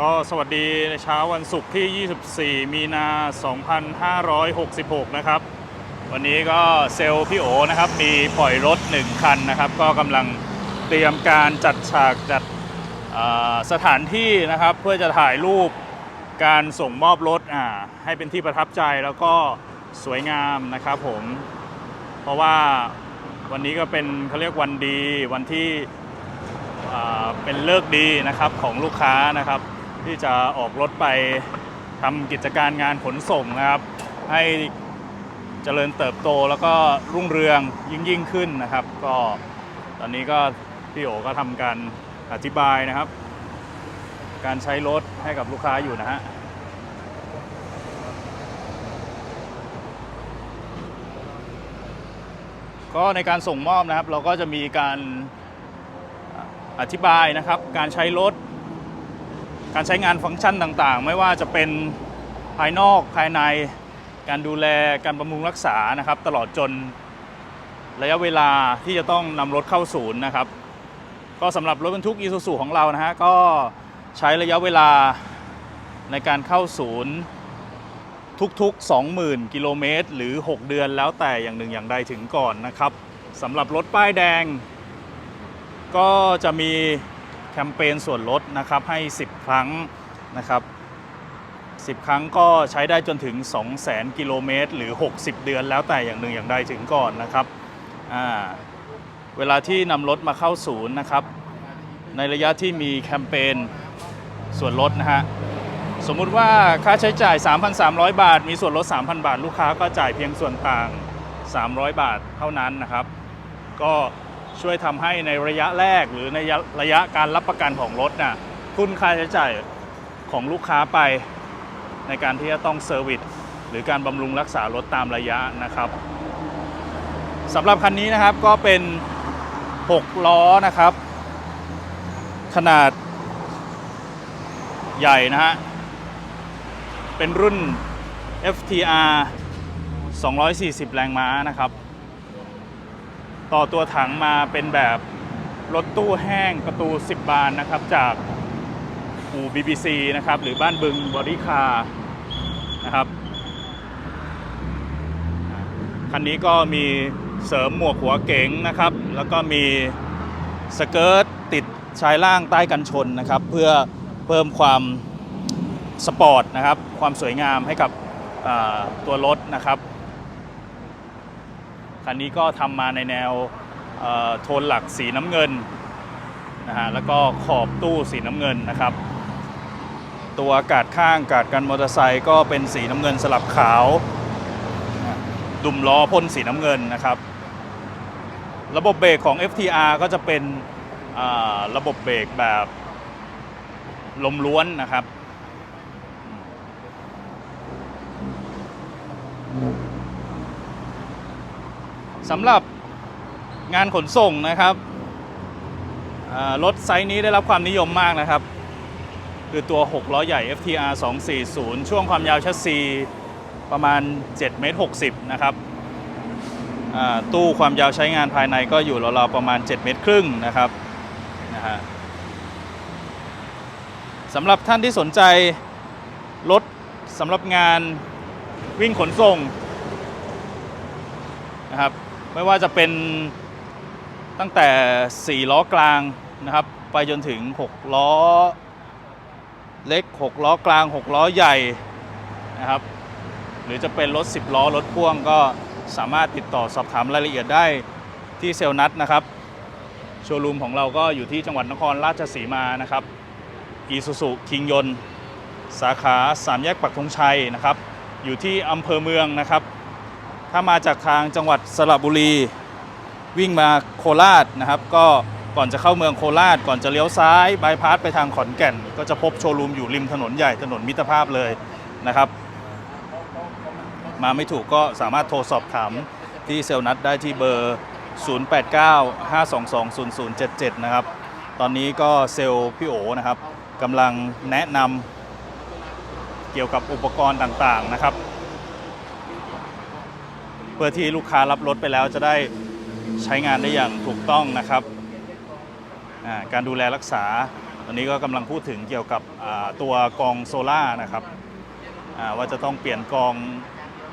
ก็สวัสดีในเช้าวันศุกร์ที่ 24 มีนา 2566 นะครับ วันนี้ก็เซลล์พี่โอนะครับ มีปล่อยรถ 1 คันนะครับ ก็กำลังเตรียมการจัดฉากจัดสถานที่นะครับ เพื่อจะถ่ายรูปการส่งมอบรถอ่าให้เป็นที่ประทับใจแล้วก็สวยงามนะครับผม เพราะว่าวันนี้ก็เป็นเขาเรียกวันดีวันที่เป็นเลิกดีนะครับของลูกค้านะครับ ที่จะออกรถไปทำกิจการงานขนส่งนะครับ ให้เจริญเติบโตแล้วก็รุ่งเรืองยิ่งยิ่งขึ้นนะครับ ก็ตอนนี้ก็พี่โอก็ทำการอธิบายนะครับ การใช้รถให้กับลูกค้าอยู่นะฮะก็ในการส่งมอบนะครับ เราก็จะมีการอธิบายนะครับ การใช้รถ การใช้งานฟังก์ชันต่างๆ ไม่ว่าจะเป็นภายนอกภายในการดูแลการบำรุงรักษานะครับ ตลอดจนระยะเวลาที่จะต้องนำรถเข้าศูนย์นะครับ ก็สำหรับรถบรรทุกอีซูซูของเรานะฮะก็ใช้ระยะเวลาในการเข้าศูนย์ทุกๆ 20,000 กิโลเมตร หรือ 6 เดือนแล้วแต่อย่างหนึ่งอย่างใดถึงก่อนนะครับสำหรับรถป้ายแดง ก็จะมี แคมเปญส่วนลดนะครับให้ 10 ครั้งนะครับ10 ครั้งก็ใช้ได้จนถึง 200,000 กิโลเมตร หรือ 60 เดือนแล้วแต่อย่างหนึ่งอย่างใดถึงก่อนนะครับเวลาที่นำรถมาเข้าศูนย์นะครับ ในระยะที่มีแคมเปญส่วนลดนะฮะสมมุติว่าค่าใช้จ่าย 3,300 บาท มีส่วนลด 3,000 บาท ลูกค้าก็จ่ายเพียงส่วนต่าง 300 บาทเท่านั้นนะครับ ก็ ช่วยทำให้ในระยะแรกหรือในระยะการรับประกันของรถน่ะทุนค่าใช้จ่ายของลูกค้าไปในการที่จะต้องเซอร์วิสหรือการบำรุงรักษารถตามระยะนะครับสำหรับคันนี้นะครับก็เป็น 6 ล้อนะครับ ขนาดใหญ่นะฮะ เป็นรุ่น FTR 240 แรงม้านะครับ ต่อตัวถังมาเป็นแบบรถตู้แห้งประตู 10 บานนะครับ จากอู่ BBC นะครับ หรือบ้านบึงบอดี้คาร์นะครับ คันนี้ก็มีเสริมหมวกหัวเก๋งนะครับ แล้วก็มีสเกิร์ตติดชายล่างใต้กันชนนะครับ เพื่อเพิ่มความสปอร์ตนะครับ ความสวยงามให้กับตัวรถนะครับ คันนี้ก็ทำมาในแนวโทนหลักสีน้ำเงินนะฮะแล้วก็ขอบตู้สีน้ำเงินนะครับ ตัวกาดข้างกาดกันมอเตอร์ไซค์ก็เป็นสีน้ำเงินสลับขาว ดุมล้อพ่นสีน้ำเงินนะครับ ระบบเบรกของ FTR ก็จะเป็นระบบเบรกแบบลมล้วนนะครับ สำหรับงานขนส่งนะครับรถไซส์นี้ได้รับความนิยมมากนะครับ คือตัว 6 ล้อใหญ่ FTR 240 ช่วงความยาวชัสซีประมาณ7เมตร60 นะครับตู้ความยาวใช้งานภายในก็อยู่ราวๆประมาณ 7 เมตรครึ่งนะครับนะฮะสำหรับท่านที่สนใจรถสำหรับงานวิ่งขนส่งนะครับ ไม่ว่าจะเป็นตั้งแต่ 4 ล้อกลางนะครับไปจนถึง 6 ล้อเล็ก 6 ล้อกลาง 6 ล้อใหญ่นะครับ หรือจะเป็นรถ 10 ล้อรถพ่วงก็สามารถติดต่อสอบถามรายละเอียดได้ที่เซลนัทนะครับ โชว์รูมของเราก็อยู่ที่จังหวัดนครราชสีมานะครับอีซูซูคิงยนสาขาสามแยกปักธงชัยนะครับ อยู่ที่อำเภอเมืองนะครับ ถ้ามาจากทางจังหวัดสระบุรี วิ่งมาโคราชนะครับ ก็ก่อนจะเข้าเมืองโคราช ก่อนจะเลี้ยวซ้ายบายพาสไปทางขอนแก่น ก็จะพบโชว์รูมอยู่ริมถนนใหญ่ถนนมิตรภาพเลยนะครับ มาไม่ถูกก็สามารถโทรสอบถามที่เซลนัดได้ที่เบอร์ 0895220077 นะครับ ตอนนี้ก็เซลพี่โอนะครับกำลังแนะนำเกี่ยวกับอุปกรณ์ต่างๆนะครับ เพื่อที่ลูกค้ารับรถไปแล้วจะได้ใช้งานได้อย่างถูกต้องนะครับ การดูแลรักษาวันนี้ก็กำลังพูดถึงเกี่ยวกับตัวกองโซล่านะครับว่าจะต้องเปลี่ยนกอง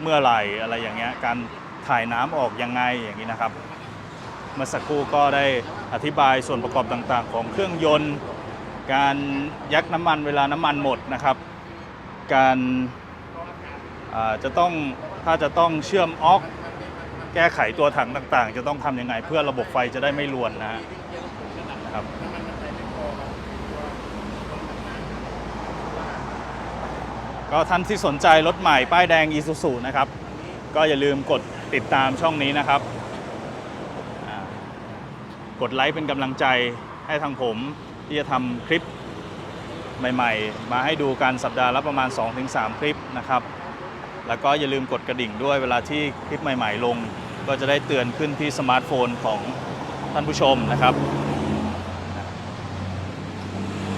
เมื่อไหร่อะไรอย่างเงี้ยการถ่ายน้ำออกยังไงอย่างนี้นะครับ เมื่อสักครู่ก็ได้อธิบายส่วนประกอบต่างๆ ของเครื่องยนต์ การยักน้ำมันเวลาน้ำมันหมดนะครับ การ จะต้องถ้าจะต้องเชื่อมออกแก้ไขตัวถังต่างๆ จะต้องทำยังไง เพื่อระบบไฟจะได้ไม่รวนนะครับก็ท่านที่สนใจรถใหม่ป้ายแดง Isuzu นะครับ ก็อย่าลืมกดติดตามช่องนี้นะครับ กดไลค์เป็นกำลังใจให้ทางผมที่จะทำคลิปใหม่ ๆ มาให้ดูกันสัปดาห์ละประมาณ 2-3 คลิปนะครับ แล้วก็อย่าลืมกดกระดิ่งด้วยเวลาที่คลิปใหม่ ๆ ลง ก็จะได้เตือนขึ้นที่สมาร์ทโฟนของท่านผู้ชมนะครับ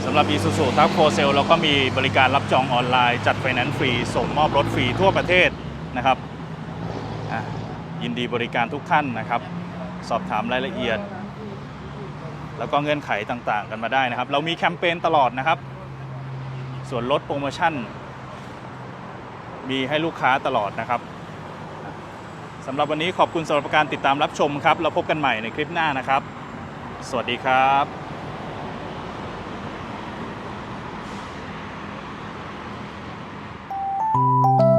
สำหรับ Isuzu t a c f o r s a l e เราก็มีบริการรับจองออนไลน์ จัดไฟแนนซ์ฟรี ส่งมอบรถฟรีทั่วประเทศนะครับ ยินดีบริการทุกท่านนะครับ สอบถามรายละเอียด แล้วก็เงื่อนไขต่างๆ กันมาได้นะครับ เรามีแคมเปญตลอดนะครับ ส่วนลดโปรโมชั่น มีให้ลูกค้าตลอดนะครับสำหรับวันนี้ขอบคุณสำหรับการติดตามรับชมครับ เราพบกันใหม่ในคลิปหน้านะครับ สวัสดีครับ